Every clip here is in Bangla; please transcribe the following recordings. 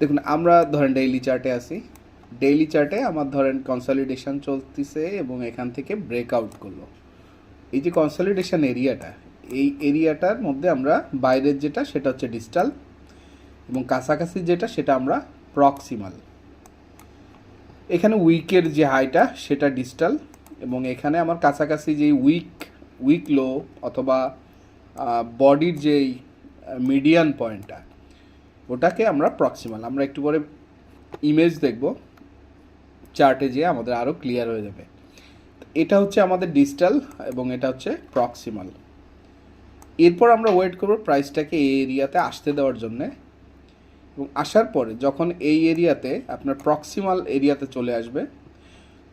দেখুন, আমরা ধরেন ডেইলি চার্টে আছি। ডেইলি চার্টে আমার ধরেন কনসলিডেশন চলতেছে এবং এখান থেকে ব্রেকআউট করল। এই যে কনসলিডেশন এরিয়াটা এই এরিয়াটার মধ্যে আমরা বাইরের যেটা, সেটা হচ্ছে ডিস্টাল এবং কাছাকাছি যেটা, সেটা আমরা প্রক্সিমাল এখানে উইকের যে হাইটা সেটা ডিস্টাল এবং এখানে আমার কাছাকাছি যেই উইক উইক লো অথবা বডির যেই মিডিয়ান পয়েন্টটা ওটাকে আমরা প্রক্সিমাল আমরা একটু পরে ইমেজ দেখব চার্টে যেয়ে আমাদের আরও ক্লিয়ার হয়ে যাবে। এটা হচ্ছে আমাদের ডিজিটাল এবং এটা হচ্ছে প্রক্সিমাল এরপর আমরা ওয়েট করব প্রাইসটাকে এই এরিয়াতে আসতে দেওয়ার জন্যে। এবং আসার পরে যখন এই এরিয়াতে আপনার প্রক্সিমাল এরিয়াতে চলে আসবে,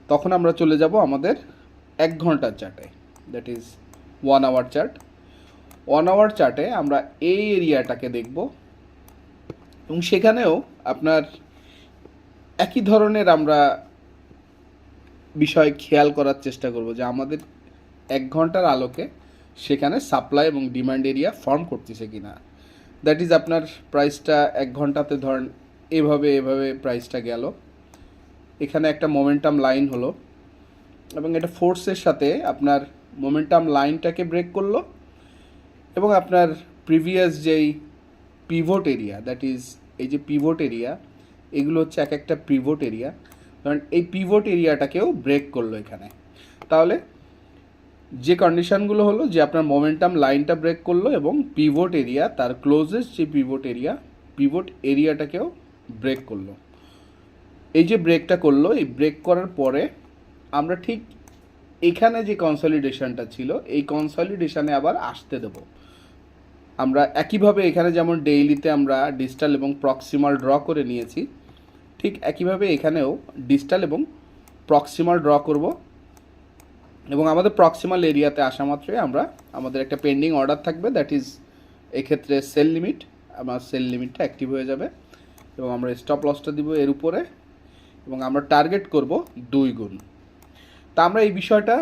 তখন আমরা চলে যাব আমাদের এক ঘণ্টার চার্টে that is one hour chart one hour চার্টে আমরা এই এরিয়াটাকে দেখব। এবং সেখানেও আপনার একই ধরনের আমরা বিষয় খেয়াল করার চেষ্টা করব যে আমাদের এক ঘণ্টার আলোকে সেখানে সাপ্লাই এবং ডিমান্ড এরিয়া ফর্ম করতেছে কি না দ্যাট ইজ আপনার প্রাইসটা এক ঘন্টাতে ধরেন এভাবে এভাবে প্রাইসটা গেল। এখানে একটা মোমেন্টাম লাইন হলো এবং এটা ফোর্সের সাথে আপনার মোমেন্টাম লাইনটাকে ব্রেক করল এবং আপনার প্রিভিয়াস যেই পিভোট এরিয়া দ্যাট ইজ এই যে পিভোট এরিয়া এগুলো হচ্ছে এক একটা পিভোট এরিয়া কারণ এই পিভোট এরিয়াটাকেও ব্রেক করল এখানে। তাহলে যে কন্ডিশনগুলো হলো, যে আপনার মোমেন্টাম লাইনটা ব্রেক করল এবং পিভোট এরিয়া তার ক্লোজেস্ট যে পিভোট এরিয়া পিভোট এরিয়াটাকেও ব্রেক করল। এই যে ব্রেকটা করল, এই ব্রেক করার পরে আমরা ঠিক এখানে যে কনসলিডেশনটা ছিল, এই কনসলিডেশনে আবার আসতে দেবো। আমরা একইভাবে এখানে যেমন ডেইলিতে আমরা ডিজিটাল এবং প্রক্সিমাল ড্র করে নিয়েছি, ঠিক একইভাবে এখানেও ডিজিটাল এবং প্রক্সিমাল ড্র করব। এবং আমাদের প্রক্সিমাল এরিয়াতে আসা মাত্রই আমরা, আমাদের একটা পেন্ডিং অর্ডার থাকবে দ্যাট ইজ এক্ষেত্রে সেল লিমিট আমার সেল লিমিটটা অ্যাক্টিভ হয়ে যাবে, এবং আমরা স্টপ লসটা দিব এর উপরে, এবং আমরা টার্গেট করব দুই গুণ। তা আমরা এই বিষয়টা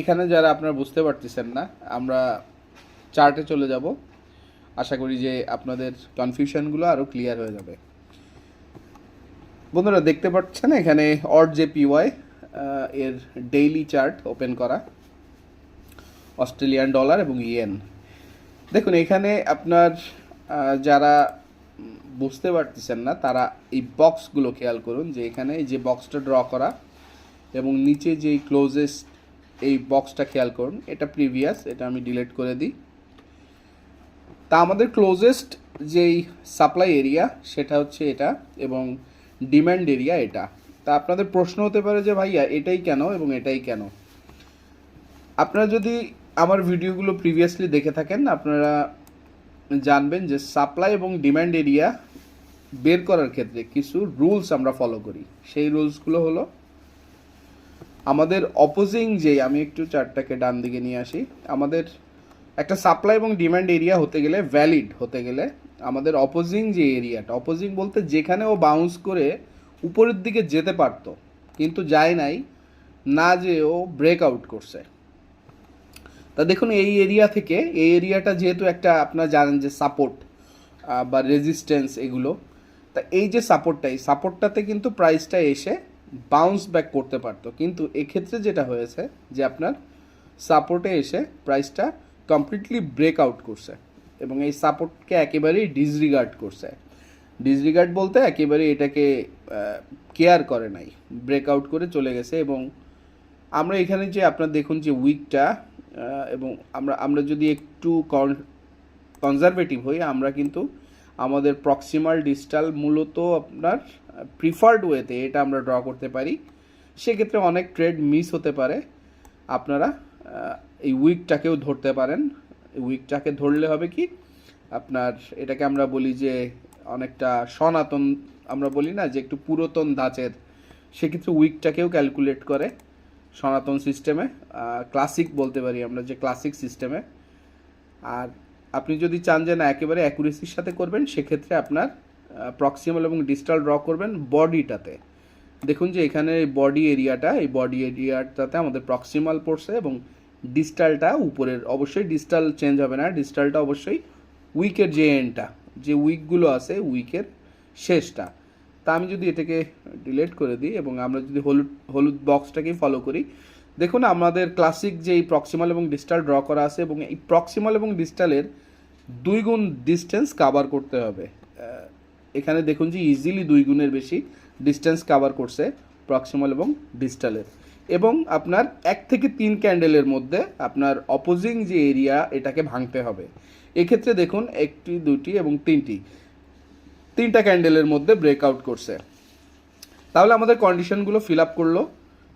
এখানে যারা আপনারা বুঝতে পারতেছেন না, আমরা চার্টে চলে যাব। আশা করি যে আপনাদের কনফিউশনগুলো আরও ক্লিয়ার হয়ে যাবে। বন্ধুরা, দেখতে পাচ্ছেন এখানে অড জে পিওয়াই এর ডেইলি চার্ট ওপেন করা। অস্ট্রেলিয়ান ডলার এবং ইয়েন দেখুন, এখানে আপনার যারা বুঝতে পারতেছেন না, তারা এই বক্সগুলো খেয়াল করুন যে এখানে যে বক্সটা ড্র করা এবং নিচে যেই ক্লোজেস্ট এই বক্সটা খেয়াল করুন, এটা প্রিভিয়াস এটা আমি ডিলিট করে দিই। তা আমাদের ক্লোজেস্ট যেই সাপ্লাই এরিয়া সেটা হচ্ছে এটা এবং ডিম্যান্ড এরিয়া এটা। তা আপনাদের প্রশ্ন হতে পারে যে, ভাইয়া, এটাই কেন এবং এটাই কেন? আপনারা যদি আমার ভিডিওগুলো প্রিভিয়াসলি দেখে থাকেন, আপনারা জানবেন যে সাপ্লাই এবং ডিম্যান্ড এরিয়া বের করার ক্ষেত্রে কিছু রুলস আমরা ফলো করি। সেই রুলসগুলো হলো, আমাদের অপোজিং যে আমি একটু চারটাকে ডান দিকে নিয়ে আসি, আমাদের একটা সাপ্লাই এবং ডিমান্ড এরিয়া হতে গেলে ভ্যালিড হতে গেলে আমাদের অপোজিং যে এরিয়াটা অপোজিং বলতে যেখানে ও বাউন্স করে উপরের দিকে যেতে পারতো, কিন্তু যায় নাই, না যে ও ব্রেক আউট করছে। তা দেখুন, এই এরিয়া থেকে, এই এরিয়াটা যেহেতু একটা আপনারা জানেন যে সাপোর্ট বা রেজিস্ট্যান্স এগুলো, তা এই যে সাপোর্টটা এই সাপোর্টটাতে কিন্তু প্রাইসটা এসে বাউন্স ব্যাক করতে পারতো। কিন্তু এক্ষেত্রে যেটা হয়েছে যে আপনার সাপোর্টে এসে প্রাইসটা কমপ্লিটলি ব্রেক আউট করছে এবং এই সাপোর্টকে একেবারেই ডিসরিগার্ড করছে। ডিসরিগার্ড বলতে একেবারে এটাকে কেয়ার করে নাই। ব্রেকআউট করে চলে গেছে এবং আমরা এখানে যে আপনার দেখুন যে উইকটা এবং আমরা আমরা যদি একটু কনজারভেটিভ হই, আমরা কিন্তু আমাদের প্রক্সিমাল ডিজিটাল মূলত আপনার প্রিফার্ড ওয়েতে এটা আমরা ড্র করতে পারি। সেক্ষেত্রে অনেক ট্রেড মিস হতে পারে। আপনারা এই উইকটাকেও ধরতে পারেন। উইকটাকে ধরলে হবে কি? আপনার এটাকে আমরা বলি যে অনেকটা সনাতন, আমরা বলি না যে একটু পুরাতন ধাঁচের সেক্ষেত্রে উইকটাকেও ক্যালকুলেট করে সনাতন সিস্টেমে ক্লাসিক বলতে পারি আমরা যে ক্লাসিক সিস্টেমে আর আপনি যদি চান যে না, একেবারে অ্যাকুরেসির সাথে করবেন, সেক্ষেত্রে আপনার প্রক্সিমাল এবং ডিজিটাল ড্র করবেন বডিটাতে দেখুন যে এখানে বডি এরিয়াটা এই বডি এরিয়াটাতে আমাদের প্রক্সিমাল পড়ছে এবং ডিজিটালটা উপরের, অবশ্যই ডিজিটাল চেঞ্জ হবে না ডিজিটালটা অবশ্যই উইকের যে এন্ডটা যে উইকগুলো আছে উইকের শেষটা। তা আমি যদি এটাকে ডিলিট করে দিই এবং আমরা যদি হলুদ হলুদ বক্সটাকেই ফলো করি, দেখুন আমাদের ক্লাসিক যে এই প্রক্সিমাল এবং ডিস্টাল ড্র করা আছে এবং এই প্রক্সিমাল এবং ডিস্টালের দুই গুণ ডিস্টেন্স কাভার করতে হবে। এখানে দেখুন যে ইজিলি দুই গুণের বেশি ডিস্টেন্স কাভার করছে প্রক্সিমাল এবং ডিস্টালের এবং আপনার এক থেকে তিন ক্যান্ডেলের মধ্যে আপনার অপোজিং যে এরিয়া এটাকে ভাঙতে হবে। এক্ষেত্রে দেখুন, একটি, দুটি এবং তিনটি। তিনটা ক্যান্ডেলের মধ্যে ব্রেকআউট করছে। তাহলে আমাদের কন্ডিশনগুলো ফিল আপ করল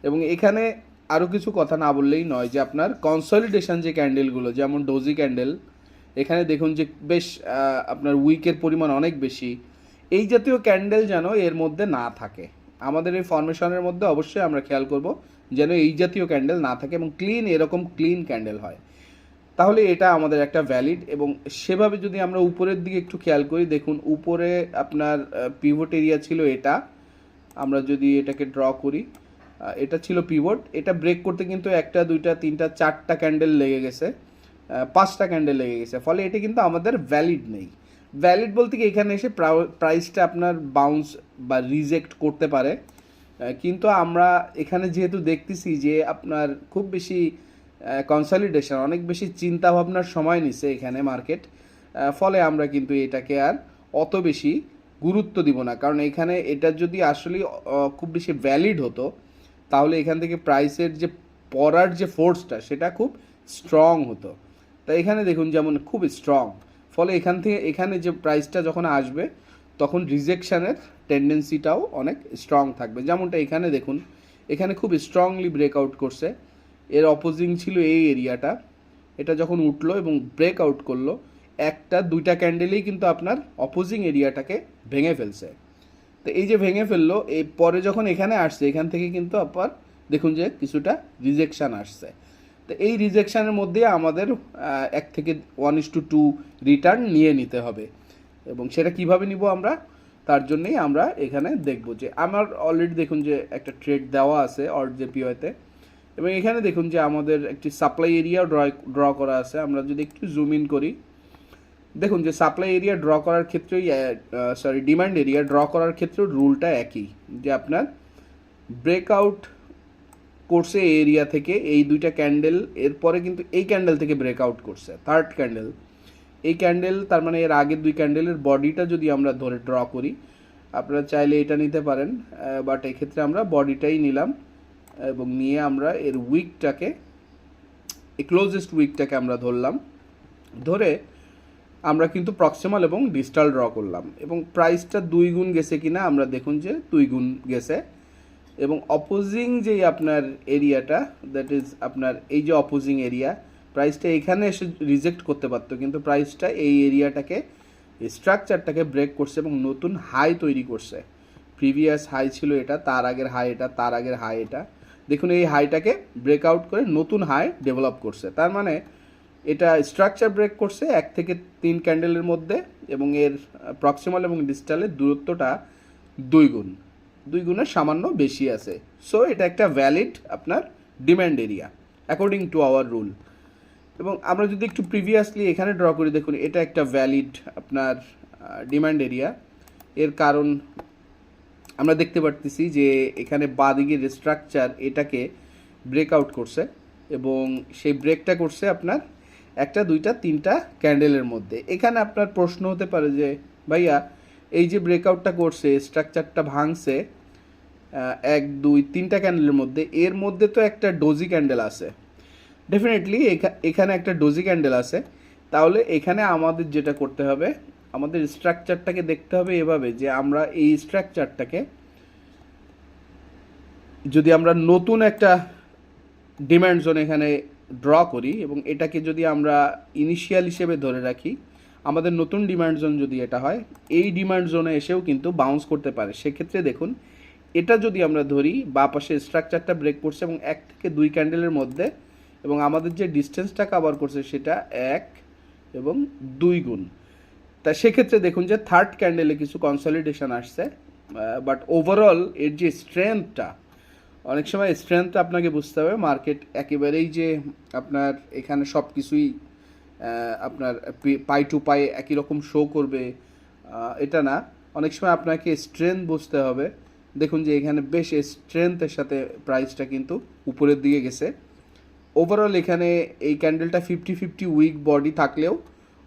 এবং এখানে আরও কিছু কথা না বললেই নয় যে আপনার কনসলিডেশন যে ক্যান্ডেলগুলো যেমন ডোজি ক্যান্ডেল এখানে দেখুন যে বেশ আপনার উইকের পরিমাণ অনেক বেশি। এই জাতীয় ক্যান্ডেল যেন এর মধ্যে না থাকে। আমাদের এই ফরমেশনের মধ্যে অবশ্যই আমরা খেয়াল করব যেন এই জাতীয় ক্যান্ডেল না থাকে এবং ক্লিন এরকম ক্লিন ক্যান্ডেল হয়। তাহলে এটা আমাদের একটা ভ্যালিড এবং সেভাবে যদি আমরা উপরের দিকে একটু খেয়াল করি, দেখুন, উপরে আপনার পিভট এরিয়া ছিল এটা। আমরা যদি এটাকে ড্র করি এটা ছিল পিভট এটা ব্রেক করতে কিন্তু একটা, দুইটা, তিনটা, চারটা ক্যান্ডেল লেগে গেছে পাঁচটা ক্যান্ডেল লেগে গেছে। ফলে এটা কিন্তু আমাদের ভ্যালিড নেই। ভ্যালিড বলতে কি, এখানে এসে প্রাইসটা আপনার বাউন্স বা রিজেক্ট করতে পারে। কিন্তু আমরা এখানে যেহেতু দেখতেছি যে আপনার খুব বেশি কনসলিডেশন অনেক বেশি চিন্তা ভাবনার সময় নিছে এখানে মার্কেট ফলে আমরা কিন্তু এটাকে আর অত বেশি গুরুত্ব দিব না। কারণ এখানে এটা যদি আসলে খুব বেশি ভ্যালিড হতো, তাহলে এখান থেকে প্রাইসের যে পড়ার যে ফোর্সটা সেটা খুব স্ট্রং হতো। তাই এখানে দেখুন যেমন খুব স্ট্রং ফলে এখান থেকে, এখানে যে প্রাইসটা যখন আসবে তখন রিজেকশানের টেন্ডেন্সিটাও অনেক স্ট্রং থাকবে। যেমনটা এখানে দেখুন, এখানে খুব স্ট্রংলি ব্রেকআউট করছে। এর অপোজিং ছিল এই এরিয়াটা। এটা যখন উঠল এবং ব্রেক আউট করল, একটা, দুইটা ক্যান্ডেলেই কিন্তু আপনার অপোজিং এরিয়াটাকে ভেঙে ফেলছে। তো এই যে ভেঙে ফেলল, এই পরে যখন এখানে আসছে, এখান থেকে কিন্তু আবার দেখুন যে কিছুটা রিজেকশান আসছে। তো এই রিজেকশানের মধ্যে আমাদের এক থেকে one is to two return নিয়ে নিতে হবে। এবং সেটা কীভাবে নিব আমরা, তার জন্যই আমরা এখানে দেখব যে আমার অলরেডি দেখুন যে একটা ট্রেড দেওয়া আছে অর জেপিওতে। এবং এখানে দেখুন যে আমাদের একটি সাপ্লাই এরিয়া ড্র ড্র করা আছে। আমরা যদি একটু জুম ইন করি, দেখুন যে সাপ্লাই এরিয়া ড্র করার ক্ষেত্রেই সরি ডিমান্ড এরিয়া ড্র করার ক্ষেত্রেও রুলটা একই। যে আপনার ব্রেকআউট করছে এরিয়া থেকে এই দুইটা ক্যান্ডেল এরপরে কিন্তু এই ক্যান্ডেল থেকে ব্রেকআউট করছে থার্ড ক্যান্ডেল এই ক্যান্ডেল তার মানে এর আগের দুই ক্যান্ডেলের বডিটা যদি আমরা ধরে ড্র করি, আপনারা চাইলে এটা নিতে পারেন বাট এক্ষেত্রে আমরা বডিটাই নিলাম, এবং নিয়ে আমরা এর উইকটাকে এই ক্লোজেস্ট উইকটাকে আমরা ধরলাম, ধরে আমরা কিন্তু প্রক্সিমাল এবং ডিস্টাল ড্র করলাম, এবং প্রাইসটা দুই গুণ গেছে কিনা আমরা দেখুন যে দুই গুণ গেছে, এবং অপোজিং যেই আপনার এরিয়াটা দ্যাট ইজ আপনার এই যে অপোজিং এরিয়া প্রাইসটা এখানে এসে রিজেক্ট করতে পারতো, কিন্তু প্রাইসটা এই এরিয়াটাকে স্ট্রাকচারটাকে ব্রেক করছে এবং নতুন হাই তৈরি করছে। প্রিভিয়াস হাই ছিল এটা, তার আগের হাই এটা, তার আগের হাই এটা। দেখুন, এই হাইটাকে ব্রেকআউট করে নতুন হাই ডেভেলপ করছে। তার মানে এটা স্ট্রাকচার ব্রেক করছে এক থেকে তিন ক্যান্ডেলের মধ্যে এবং এর প্রক্সিমাল এবং ডিজিটালের দূরত্বটা দুই গুণ। দুই গুণের সামান্য বেশি আছে। সো এটা একটা ভ্যালিড আপনার demand area according to our rule এবং আমরা যদি একটু প্রিভিয়াসলি এখানে ড্র করি, দেখুন, এটা একটা ভ্যালিড আপনার ডিমান্ড এরিয়া এর কারণ আমরা দেখতে পারতেছি যে এখানে বাদিকের স্ট্রাকচার এটাকে ব্রেকআউট করছে এবং সেই ব্রেকটা করছে আপনার একটা, দুইটা, তিনটা ক্যান্ডেলের মধ্যে। এখানে আপনার প্রশ্ন হতে পারে যে, ভাইয়া, এই যে ব্রেকআউটটা করছে স্ট্রাকচারটা ভাঙছে এক, দুই, তিনটা ক্যান্ডেলের মধ্যে, এর মধ্যে তো একটা ডোজি ক্যান্ডেল আছে। ডেফিনেটলি এখানে একটা ডোজি ক্যান্ডেল আছে। তাহলে এখানে আমাদের যেটা করতে হবে, আমাদের স্ট্রাকচারটাকে দেখতে হবে এভাবে যে আমরা এই স্ট্রাকচারটাকে যদি আমরা নতুন একটা ডিম্যান্ড জোন এখানে ড্র করি এবং এটাকে যদি আমরা ইনিশিয়াল হিসেবে ধরে রাখি, আমাদের নতুন ডিমান্ড জোন যদি এটা হয়, এই ডিমান্ড জোনে এসেও কিন্তু বাউন্স করতে পারে। সেক্ষেত্রে দেখুন, এটা যদি আমরা ধরি বা পাশে স্ট্রাকচারটা ব্রেক করছে এবং এক থেকে দুই ক্যান্ডেলের মধ্যে এবং আমাদের যে ডিস্টেন্সটা কভার করছে সেটা এক এবং দুই গুণ। তা সেক্ষেত্রে দেখুন যে থার্ড ক্যান্ডেলে কিছু কনসলিডেশন আসছে বাট ওভারঅল এর যে স্ট্রেংথটা অনেক সময় স্ট্রেংথটা আপনাকে বুঝতে হবে মার্কেট একেবারেই যে আপনার এখানে সব কিছুই আপনার পাই টু পাই একই রকম শো করবে এটা না। অনেক সময় আপনাকে স্ট্রেংথ বুঝতে হবে। দেখুন যে এখানে বেশ স্ট্রেংথের সাথে প্রাইসটা কিন্তু উপরের দিকে গেছে। ওভারঅল এখানে এই ক্যান্ডেলটা ফিফটি ফিফটি উইক বডি থাকলেও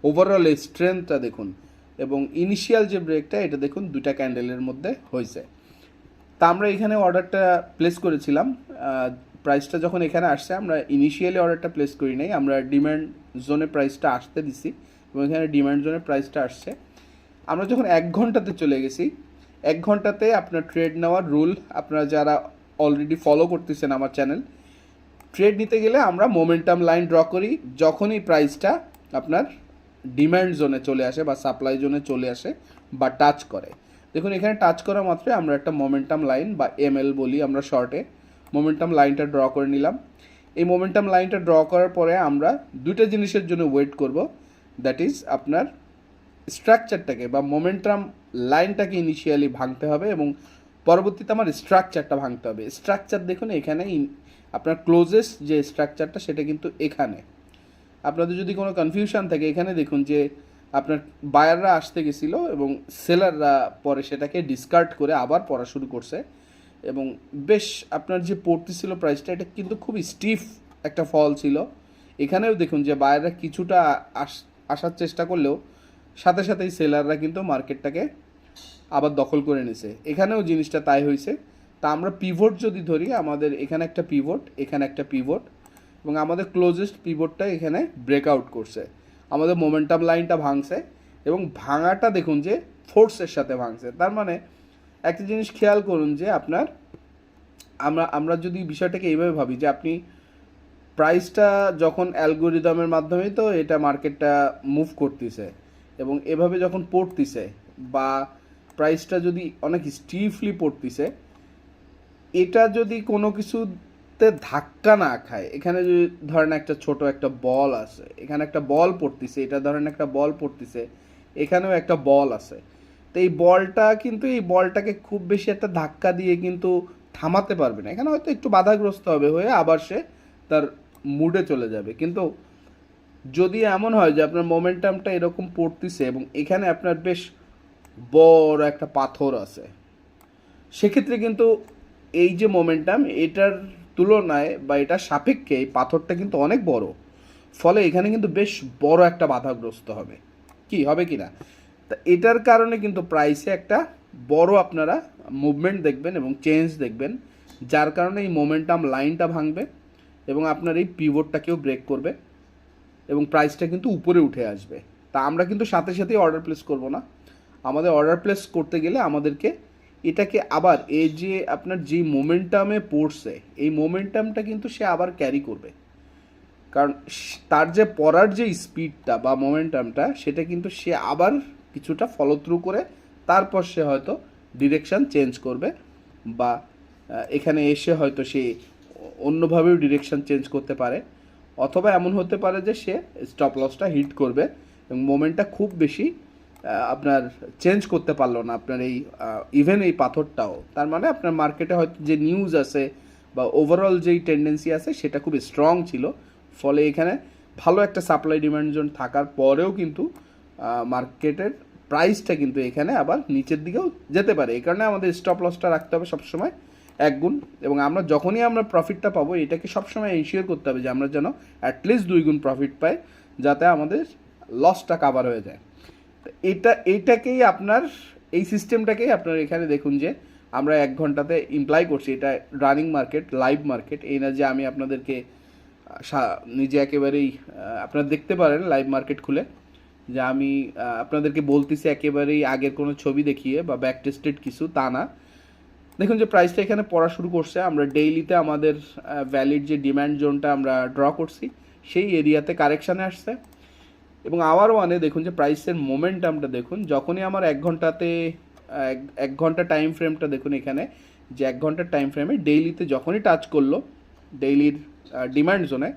ওভারঅল স্ট্রেংথটা দেখুন এবং ইনিশিয়াল যে ব্রেকটা এটা দেখুন দুটা ক্যান্ডেলের মধ্যে হয়েছে। তা আমরা এখানে অর্ডারটা প্লেস করেছিলাম। প্রাইসটা যখন এখানে আসছে, আমরা ইনিশিয়ালি অর্ডারটা প্লেস করি নাই। আমরা ডিম্যান্ড জোনে প্রাইসটা আসতে দিছি এবং এখানে ডিমান্ড জোনে প্রাইসটা আসছে। আমরা যখন এক ঘন্টাতে চলে গেছি, এক ঘন্টাতে আপনার ট্রেড নেওয়ার রুল আপনারা যারা অলরেডি ফলো করতেছেন আমার চ্যানেল ট্রেড নিতে গেলে আমরা মোমেন্টাম লাইন ড্র করি, যখনই প্রাইসটা আপনার ডিম্যান্ড জোনে চলে আসে বা সাপ্লাই জোনে চলে আসে বা টাচ করে। দেখুন, এখানে টাচ করা মাত্রই আমরা একটা মোমেন্টাম লাইন বা এমএল বলি আমরা শর্টে মোমেন্টাম লাইনটা ড্র করে নিলাম। এই মোমেন্টাম লাইনটা ড্র করার পরে আমরা দুটো জিনিসের জন্য ওয়েট করব দ্যাট ইজ আপনার স্ট্রাকচারটাকে বা মোমেন্টাম লাইনটাকে ইনিশিয়ালি ভাঙতে হবে এবং পরবর্তীতে আমার স্ট্রাকচারটা ভাঙতে হবে। স্ট্রাকচার দেখুন, এখানে আপনার ক্লোজেস্ট যে স্ট্রাকচারটা সেটা কিন্তু এখানে। আপনাদের যদি কোনো কনফিউশন থাকে, এখানে দেখুন যে আপনার বায়াররা আসতে গেছিল এবং সেলাররা পরে সেটাকে ডিসকার্ড করে আবার পড়া শুরু করছে এবং বেশ আপনার যে পড়তেছিল প্রাইসটা এটা কিন্তু খুব স্টিফ একটা ফল ছিল। এখানেও দেখুন যে বায়াররা কিছুটা আস- আসার চেষ্টা করলেও সাথে সাথেই সেলাররা কিন্তু মার্কেটটাকে আবার দখল করে নিছে এখানেও জিনিসটা তাই হয়েছে। তা আমরা পিভট যদি ধরি, আমাদের এখানে একটা পিভট এখানে একটা পিভট এবং আমাদের ক্লোজেস্ট পিভটটা এখানে ব্রেকআউট করছে। আমাদের মোমেন্টাম লাইনটা ভাঙছে, এবং ভাঙাটা দেখুন যে ফোর্সের সাথে ভাঙছে। তার মানে একটা জিনিস খেয়াল করুন যে আপনার, আমরা আমরা যদি বিষয়টাকে এইভাবে ভাবি যে আপনি প্রাইসটা যখন অ্যালগোরিদমের মাধ্যমেই তো এটা মার্কেটটা মুভ করতেছে, এবং এভাবে যখন পড়তিছে, বা প্রাইসটা যদি অনেক স্টিফলি পড়তিছে, এটা যদি কোনো কিছুতে ধাক্কা না খায়, এখানে যদি ধরেন একটা ছোট একটা বল আছে, এখানে একটা বল পড়তিছে, এটা ধরেন একটা বল পড়তিছে, এখানেও একটা বল আছে, তো এই বলটা কিন্তু, এই বলটাকে খুব বেশি একটা ধাক্কা দিয়ে কিন্তু থামাতে পারবে না। এখানে হয়তো একটু বাধাগ্রস্ত হবে হয়ে আবার সে তার মুডে চলে যাবে। কিন্তু যদি এমন হয় যে আপনার মোমেন্টামটা এরকম পড়তিছে এবং এখানে আপনার বেশ বড় একটা পাথর আছে। সেক্ষেত্রে কিন্তু এই যে মোমেন্টাম এটার তুলনায় বা এটার সাপেক্ষে এই পাথরটা কিন্তু অনেক বড়। ফলে এখানে কিন্তু বেশ বড় একটা বাধাগ্রস্ত হবে। কি হবে কি না? তা এটার কারণে কিন্তু প্রাইসে একটা বড় আপনারা মুভমেন্ট দেখবেন এবং চেঞ্জ দেখবেন, যার কারণে এই মোমেন্টাম লাইনটা ভাঙবে এবং আপনার এই পিভটটাকেও ব্রেক করবে এবং প্রাইসটা কিন্তু উপরে উঠে আসবে। তা আমরা কিন্তু সাথে সাথেই অর্ডার প্লেস করব না। আমাদের অর্ডার প্লেস করতে গেলে আমাদেরকে এটাকে আবার এই যে আপনার যে মোমেন্টামে পড়ছে, এই মোমেন্টামটা কিন্তু সে আবার ক্যারি করবে। কারণ তার যে পড়ার যে স্পিডটা বা মোমেন্টামটা সেটা কিন্তু সে আবার কিছুটা ফলো থ্রু করে তারপর সে হয়তো ডিরেকশান চেঞ্জ করবে বা এখানে এসে হয়তো সে অন্যভাবেও ডিরেকশন চেঞ্জ করতে পারে। অথবা এমন হতে পারে যে সে স্টপ লসটা হিট করবে এবং মোমেন্টটা খুব বেশি আপনার চেঞ্জ করতে পারল না, আপনার এই ইভেন এই পাথরটাও। তার মানে আপনার মার্কেটে হয়তো যে নিউজ আছে বা ওভারঅল যেই টেন্ডেন্সি আছে, সেটা খুব স্ট্রং ছিল। ফলে এখানে ভালো একটা সাপ্লাই ডিমান্ড জোন থাকার পরেও কিন্তু মার্কেটের প্রাইসটা কিন্তু এখানে আবার নিচের দিকেও যেতে পারে। এই কারণে আমাদের স্টপ লসটা রাখতে হবে সবসময় এক গুণ। এবং আমরা যখনই আমরা প্রফিটটা পাবো, এটাকে সবসময় এনশিওর করতে হবে যে আমরা যেন অ্যাটলিস্ট দুই গুণ প্রফিট পাই, যাতে আমাদের লসটা কাভার হয়ে যায়। এটা এইটাকেই আপনার, এই সিস্টেমটাকেই আপনার এখানে দেখুন যে আমরা এক ঘন্টাতে ইমপ্লাই করছি। এটা রানিং মার্কেট লাইভ মার্কেট এই না যে আমি আপনাদেরকে নিজে একেবারেই আপনারা দেখতে পারেন লাইভ মার্কেট খুলে, যে আমি আপনাদেরকে বলতেছি একেবারেই আগের কোনো ছবি দেখিয়ে বা ব্যাক টেস্টেড কিছু, তা না। দেখুন যে প্রাইসটা এখানে পড়া শুরু করছে। আমরা ডেইলিতে আমাদের ভ্যালিড যে ডিম্যান্ড জোনটা আমরা ড্র করছি, সেই এরিয়াতে কারেকশানে আসছে। এবং আওয়ার ওয়ানে দেখুন যে প্রাইসের মোমেন্টামটা দেখুন, যখনই আমার এক ঘন্টাতে, এক ঘণ্টা টাইম ফ্রেমটা দেখুন এখানে, যে এক ঘণ্টার টাইম ফ্রেমে ডেইলিতে যখনই টাচ করল ডেইলির ডিমান্ড জোনে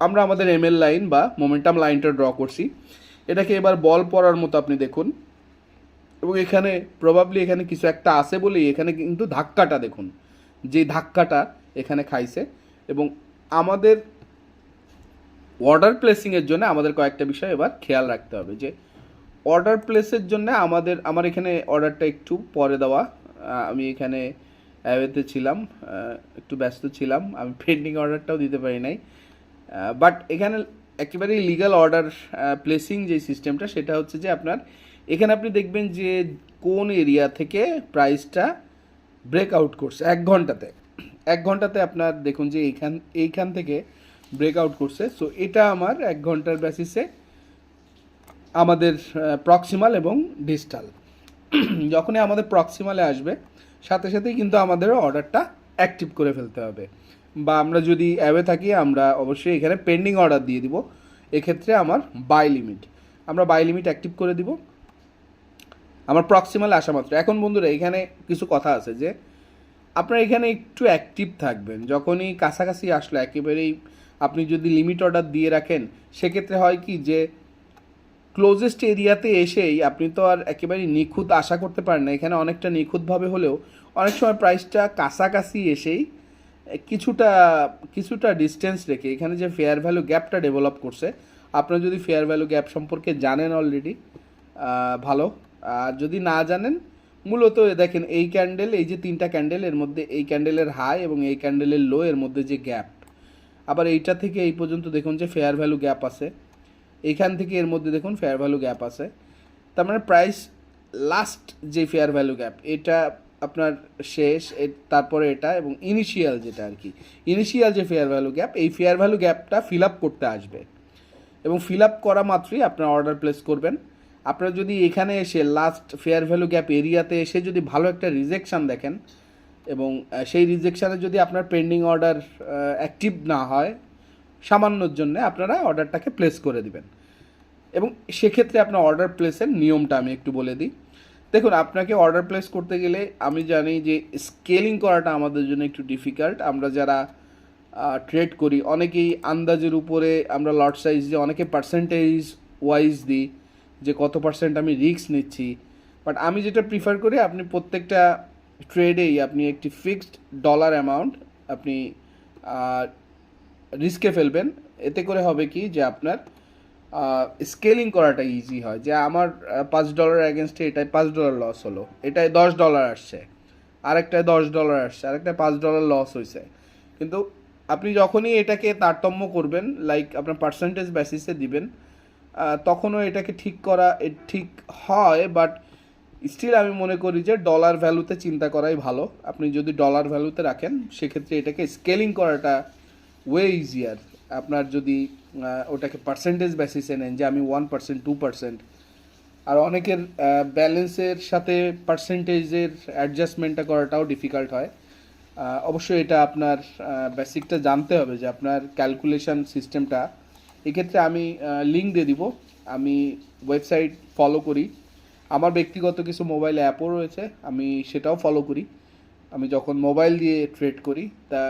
আমরা আমাদের এমএল লাইন বা মোমেন্টাম লাইনটা ড্র করছি। এটাকে এবার বল পড়ার মতো আপনি দেখুন। এবং এখানে প্রবাবলি এখানে কিছু একটা আছে বলেই এখানে কিন্তু ধাক্কাটা দেখুন, যে ধাক্কাটা এখানে খাইছে। এবং আমাদের অর্ডার প্লেসিংয়ের জন্য আমাদের কয়েকটা বিষয় এবার খেয়াল রাখতে হবে যে অর্ডার প্লেসের জন্য আমাদের, আমার এখানে অর্ডারটা একটু পরে দেওয়া। আমি এখানে অ্যাওয়েতে ছিলাম একটু ব্যস্ত ছিলাম, আমি পেন্ডিং অর্ডারটাও দিতে পারি নাই। বাট এখানে একেবারেই লিগাল অর্ডার প্লেসিং যে সিস্টেমটা সেটা হচ্ছে যে আপনার এখানে আপনি দেখবেন যে কোন এরিয়া থেকে প্রাইসটা ব্রেকআউট করছে, এক ঘন্টাতে। এক ঘন্টাতে আপনার দেখুন যে এইখান এইখান থেকে ব্রেকআউট করছে। সো এটা আমার এক ঘণ্টার বেসিসে আমাদের প্রক্সিমাল এবং ডিজিটাল যখনই আমাদের প্রক্সিমালে আসবে, সাথে সাথেই কিন্তু আমাদের অর্ডারটা অ্যাক্টিভ করে ফেলতে হবে। বা আমরা যদি অ্যাওয়ে থাকি, আমরা অবশ্যই এখানে পেন্ডিং অর্ডার দিয়ে দিব। এক্ষেত্রে আমার বাই লিমিট আমরা বাই লিমিট অ্যাক্টিভ করে দিব। আমার প্রক্সিমাল আসা মাত্র। এখন বন্ধুরা, এখানে কিছু কথা আছে যে, আপনারা এখানে একটু অ্যাক্টিভ থাকবেন। যখনই কাছাকাছি আসলো, একেবারেই আপনি যদি লিমিট অর্ডার দিয়ে রাখেন, সেক্ষেত্রে হয় কি যে ক্লোজেস্ট এরিয়াতে এসেই আপনি তো আর একেবারেই নিখুঁত আশা করতে পারেন না। এখানে অনেকটা নিখুঁতভাবে হলেও অনেক সময় প্রাইসটা কাছাকাছি এসেই কিছুটা কিছুটা ডিস্টেন্স রেখে এখানে যে ফেয়ার ভ্যালু গ্যাপটা ডেভেলপ করছে, আপনারা যদি ফেয়ার ভ্যালু গ্যাপ সম্পর্কে জানেন অলরেডি ভালো। আর যদি না জানেন, মূলত দেখেন এই ক্যান্ডেল এই যে তিনটা ক্যান্ডেল এর মধ্যে এই ক্যান্ডেলের হাই এবং এই ক্যান্ডেলের লো এর মধ্যে যে গ্যাপ আবার এইটা থেকে এই পর্যন্ত দেখুন যে ফেয়ার ভ্যালু গ্যাপ আছে। এইখান থেকে এর মধ্যে দেখুন ফেয়ার ভ্যালু গ্যাপ আছে। তার মানে প্রাইস লাস্ট যে ফেয়ার ভ্যালু গ্যাপ এটা আপনার শেষ তারপরে এটা এবং ইনিশিয়াল যেটা আর কি ইনিশিয়াল যে ফেয়ার ভ্যালু গ্যাপ এই ফেয়ার ভ্যালু গ্যাপটা ফিল আপ করতে আসবে। এবং ফিল আপ করা মাত্রই আপনার অর্ডার প্লেস করবেন। আপনারা যদি এখানে এসে লাস্ট ফেয়ার ভ্যালু গ্যাপ এরিয়াতে এসে যদি ভালো একটা রিজেকশন দেখেন এবং সেই রিজেকশানে যদি আপনার পেন্ডিং অর্ডার অ্যাক্টিভ না হয়, সামান্যর জন্য আপনারা অর্ডারটাকে প্লেস করে দিবেন। এবং সেক্ষেত্রে আপনার অর্ডার প্লেসের নিয়মটা আমি একটু বলে দিই। দেখুন, আপনাকে অর্ডার প্লেস করতে গেলে আমি জানি যে স্কেলিং করাটা আমাদের জন্য একটু ডিফিকাল্ট আমরা যারা ট্রেড করি, অনেকেই আন্দাজের উপরে আমরা লট সাইজ দিই অনেকে পার্সেন্টেজ ওয়াইজ দিই যে কত পার্সেন্ট আমি রিস্ক নিচ্ছি। বাট আমি যেটা প্রিফার করি, আপনি প্রত্যেকটা ট্রেডেই আপনি একটি ফিক্সড ডলার অ্যামাউন্ট আপনি রিস্কে ফেলবেন। এতে করে হবে কি যে আপনার স্কেলিং করাটা ইজি হয়। যে আমার পাঁচ ডলার অ্যাগেনস্টে এটাই পাঁচ ডলার লস হলো। এটাই দশ ডলার আসছে। আরেকটায় দশ ডলার আসছে। আরেকটায় পাঁচ ডলার লস হয়েছে কিন্তু আপনি যখনই এটাকে তারতম্য করবেন লাইক আপনার পার্সেন্টেজ বেসিসে দিবেন তখনও এটাকে ঠিক করা ঠিক হয় বাট স্টিল আমি মনে করি যে ডলার ভ্যালুতে চিন্তা করাই ভালো। আপনি যদি ডলার ভ্যালুতে রাখেন, সেক্ষেত্রে এটাকে স্কেলিং করাটা ওয়ে ইজিয়ার আপনার যদি ওটাকে পার্সেন্টেজ বেসিসে নেন যে আমি ওয়ান পার্সেন্ট টু পার্সেন্ট আর অনেকের ব্যালেন্সের সাথে পার্সেন্টেজের অ্যাডজাস্টমেন্টটা করাটাও ডিফিকাল্ট হয়। অবশ্যই এটা আপনার বেসিকটা জানতে হবে যে আপনার ক্যালকুলেশন সিস্টেমটা এক্ষেত্রে আমি লিঙ্ক দিয়ে দিব। আমি ওয়েবসাইট ফলো করি। আমার ব্যক্তিগত কিছু মোবাইল অ্যাপও রয়েছে, আমি সেটাও ফলো করি। আমি যখন মোবাইল দিয়ে ট্রেড করি, তা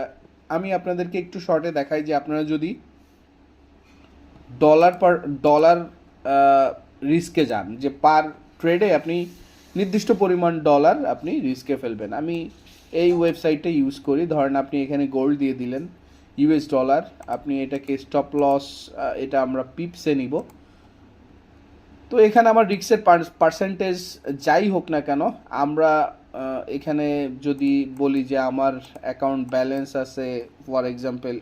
আমি আপনাদেরকে একটু শর্টে দেখাই যে আপনারা যদি ডলার পার ডলার রিস্কে যান, যে পার ট্রেডে আপনি নির্দিষ্ট পরিমাণ ডলার আপনি রিস্কে ফেলবেন। আমি এই ওয়েবসাইটটা ইউজ করি। ধরেন আপনি এখানে গোল্ড দিয়ে দিলেন ইউএস ডলার আপনি এটাকে স্টপ লস এটা আমরা পিপসে নিব। তো এখানে আমার রিক্সের পার্সেন্টেজ যাই হোক না কেন, আমরা এখানে যদি বলি যে আমার অ্যাকাউন্ট ব্যালেন্স আছে ফর এক্সাম্পল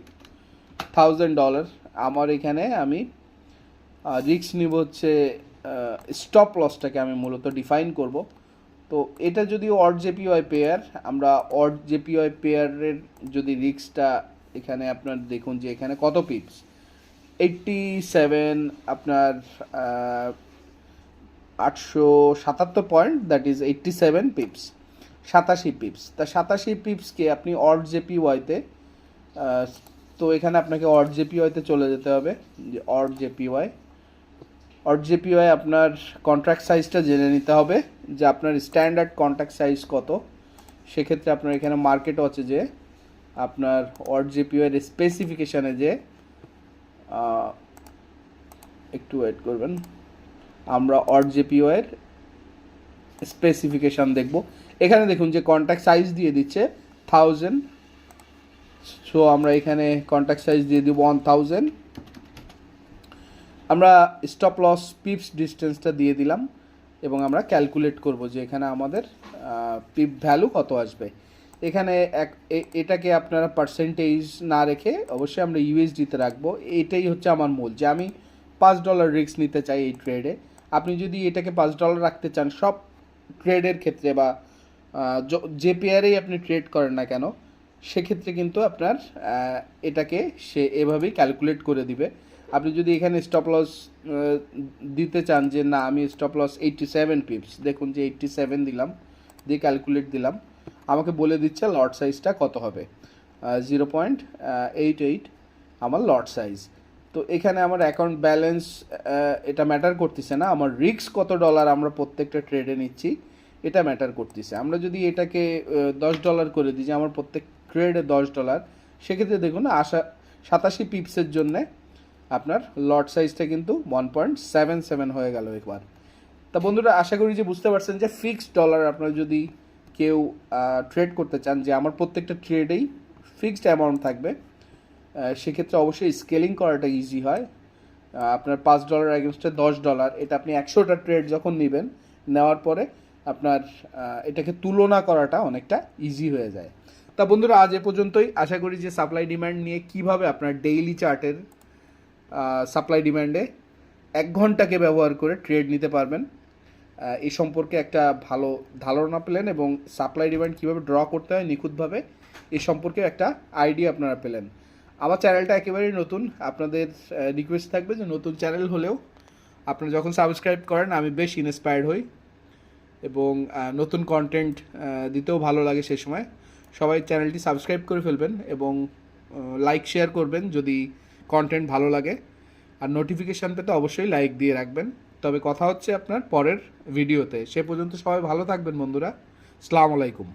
থাউজেন্ড ডলার আমার এখানে আমি রিক্স নিব হচ্ছে স্টপ লসটাকে আমি মূলত ডিফাইন করব। তো এটা যদি অড জেপিওয়াই পেয়ার আমরা অড জেপিওয়াই পেয়ারের যদি রিক্সটা এখানে আপনার দেখুন যে এখানে কত পিপস এইটটি সেভেন আপনার আটশো সাতাত্তর point that is eighty seven pips সাতাশি পিপস তা সাতাশি পিপসকে আপনি অড জেপি ওয়াইতে তো এখানে আপনাকে অড জেপি ওয়াইতে চলে যেতে হবে, যে AUD J P Y. AUD J P Y আপনার কন্ট্রাক্ট সাইজটা জেনে নিতে হবে, যে আপনার স্ট্যান্ডার্ড কন্ট্রাক্ট সাইজ কত। সেক্ষেত্রে আপনার এখানে মার্কেট আছে যে, আপনার অড জেপি ওয়াইয়ের স্পেসিফিকেশানে যে একটু ওয়েট করবেন। আমরা অড জেপিওয়ের স্পেসিফিকেশান দেখব। এখানে দেখুন যে কন্ট্যাক্ট সাইজ দিয়ে দিচ্ছে থাউজেন্ড সো আমরা এখানে কন্ট্যাক্ট সাইজ দিয়ে দিব ওয়ান থাউজেন্ড আমরা স্টপ লস পিপস ডিস্টেন্সটা দিয়ে দিলাম এবং আমরা ক্যালকুলেট করব যে এখানে আমাদের পিপ ভ্যালু কত আসবে। এখানে এক এটাকে আপনারা পার্সেন্টেজ না রেখে অবশ্যই আমরা ইউএসডিতে রাখব। এটাই হচ্ছে আমার মূল যে আমি পাঁচ ডলার রিস্ক নিতে চাই এই ট্রেডে আপনি যদি এটাকে পাঁচ ডলার রাখতে চান, সব ট্রেডের ক্ষেত্রে বা যে পেয়ারেই আপনি ট্রেড করেন না কেন, সেক্ষেত্রে কিন্তু আপনার এটাকে সে এভাবেই ক্যালকুলেট করে দিবে। আপনি যদি এখানে স্টপ লস দিতে চান যে না, আমি stop loss eighty seven pips দেখুন যে এইটটি সেভেন দিলাম, দিয়ে ক্যালকুলেট দিলাম, আমাকে বলে দিচ্ছে লট সাইজটা কত হবে। জিরো পয়েন্ট এইট এইট আমার লট সাইজ তো এখানে আমার অ্যাকাউন্ট ব্যালেন্স এটা ম্যাটার করতেছে না। আমার রিস্ক কত ডলার আমরা প্রত্যেকটা ট্রেডে নিচ্ছি, এটা ম্যাটার করতেছে। আমরা যদি এটাকে দশ ডলার করে দিই, যে আমার প্রত্যেক ট্রেডে দশ ডলার সেক্ষেত্রে দেখুন আশা, সাতাশি পিপসের জন্যে আপনার লট সাইজটা কিন্তু ওয়ান পয়েন্ট সেভেন সেভেন হয়ে গেল একবার। তা বন্ধুরা, আশা করি যে বুঝতে পারছেন যে ফিক্সড ডলার আপনারা যদি কেউ ট্রেড করতে চান, যে আমার প্রত্যেকটা ট্রেডেই ফিক্সড অ্যামাউন্ট থাকবে সেক্ষেত্রে অবশ্যই স্কেলিং করাটা ইজি হয়। আপনার পাঁচ ডলার এগেনস্টে দশ ডলার এটা আপনি একশোটা ট্রেড যখন নেবেন, নেওয়ার পরে আপনার এটাকে তুলনা করাটা অনেকটা ইজি হয়ে যায়। তা বন্ধুরা, আজ এ পর্যন্তই। আশা করি যে সাপ্লাই ডিমান্ড নিয়ে কীভাবে আপনার ডেইলি চার্টের সাপ্লাই ডিমান্ডে এক ঘন্টাকে ব্যবহার করে ট্রেড নিতে পারবেন। এ সম্পর্কে একটা ভালো ধারণা পেলেন এবং সাপ্লাই ডিমান্ড কীভাবে ড্র করতে হয় নিখুঁতভাবে, এ সম্পর্কে একটা আইডিয়া আপনারা পেলেন। আমার চ্যানেলটা একেবারেই নতুন। আপনাদের রিকোয়েস্ট থাকবে যে নতুন চ্যানেল হলেও আপনারা যখন সাবস্ক্রাইব করেন, আমি বেশ ইন্সপায়ার্ড হই এবং নতুন কন্টেন্ট দিতেও ভালো লাগে সে সময়। সবাই চ্যানেলটি সাবস্ক্রাইব করে ফেলবেন এবং লাইক শেয়ার করবেন যদি কন্টেন্ট ভালো লাগে। আর নোটিফিকেশান পেতে অবশ্যই লাইক দিয়ে রাখবেন। তবে কথা হচ্ছে আপনার পরের ভিডিওতে সে পর্যন্ত সবাই ভালো থাকবেন বন্ধুরা। আসসালামু আলাইকুম।